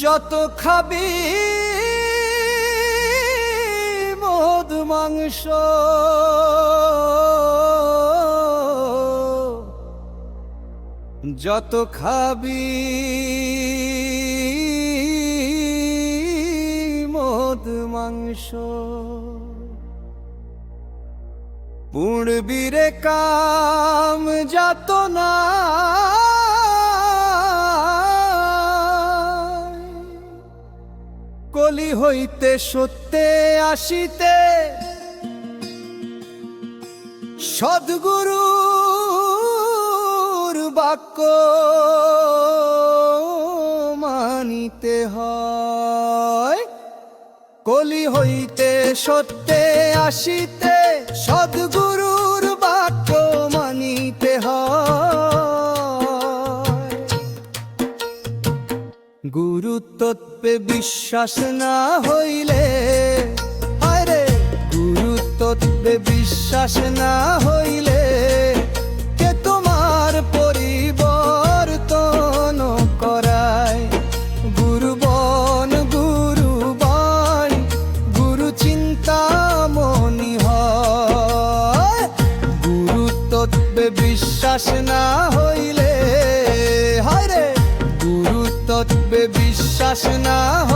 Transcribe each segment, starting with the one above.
যত খাবি মদ মাংস যত খাবি মদ মাংস। পুড়বি রে কাম যাত না কলি হইতে সত্যে আসিতে। সদ্গুরুর বাক্য মানিতে হয়। কলি হইতে সত্যে আসিতে, সদ্গুরুর বাক্য মানিতে হয়। গুরু তত্ত্বে বিশ্বাস না হইলে, আরে গুরু তত্ত্বে বিশ্বাস না হইলে, কে তোমার পরিবর্তন করায়? গুরু বন গুরু বন, গুরু চিন্তা মনি হয়। গুরু তত্ত্বে বিশ্বাস না বিশ্বাস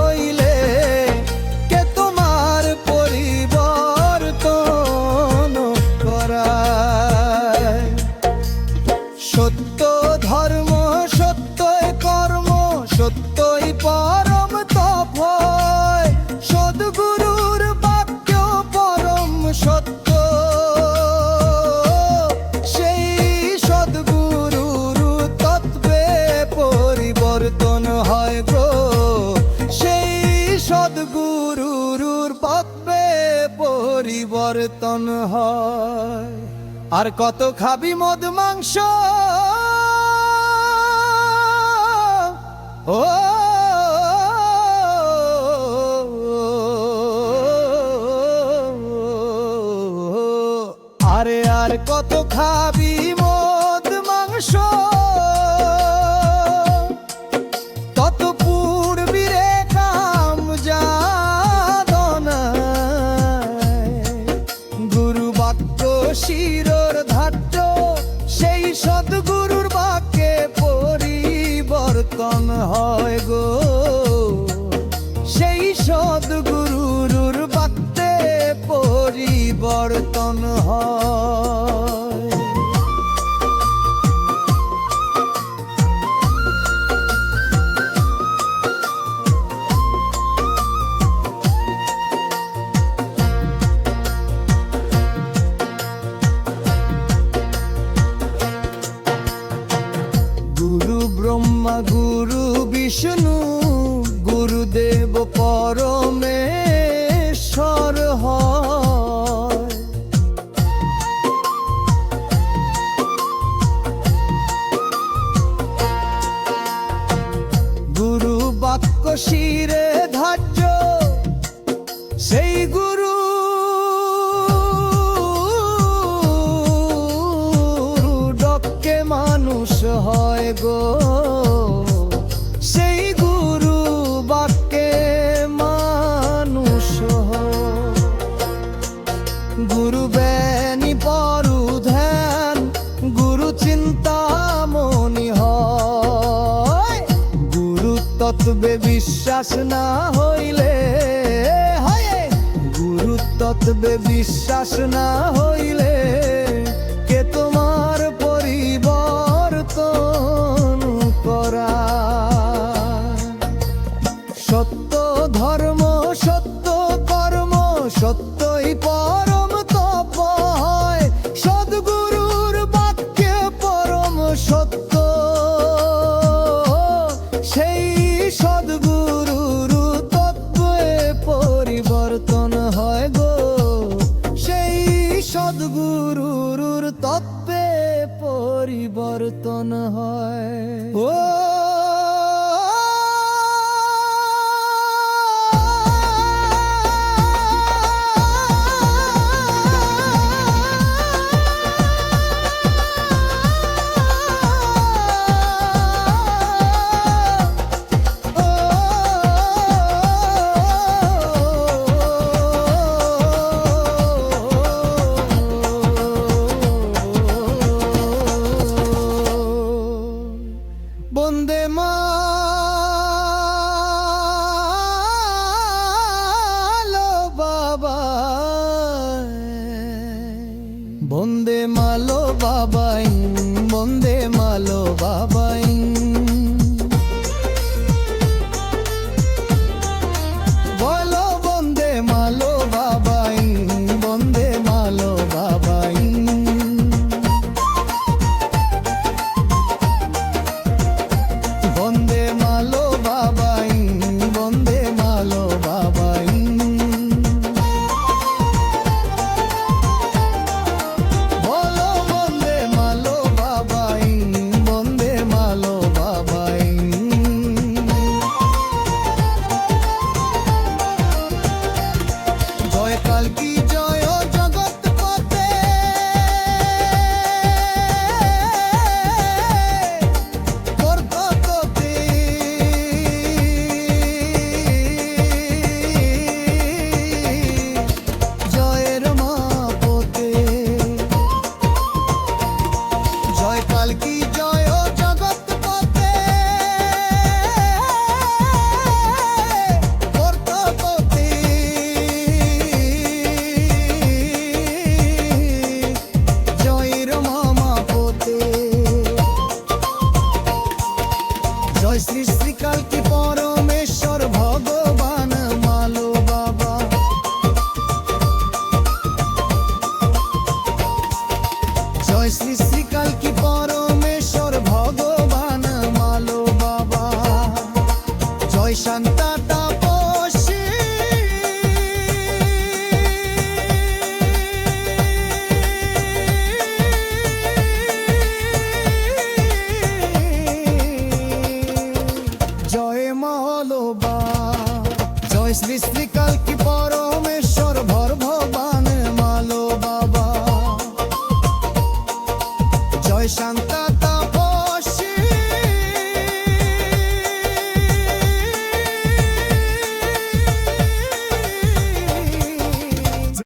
পরিবর্তন হয় আর কত খাবি মদ মাংস ও আরে আর কত খাবি মদ মাংস শিরর ধাত্র সেই সদ্গুরুর বাক্যে পরিবর্তন হয় গো। সেই সদ্গুরুর বাক্যে পরিবর্তন হয়। গো। সেই গুরু বাক্যে মানুষ গুরু বেনি পরু ধ্যান, গুরু চিন্তা মনি হয়। গুরু তত্ত্বে বিশ্বাস না হইলে হয়। গুরু তত্ত্বে বিশ্বাস না হইলে পরম হয় সদ্গুরুর বাক্য পরম সেই তত্ত্বে পরিবর্তন হয় গো। সেই সদ্গুরুর তত্ত্বে পরিবর্তন হয়। baba.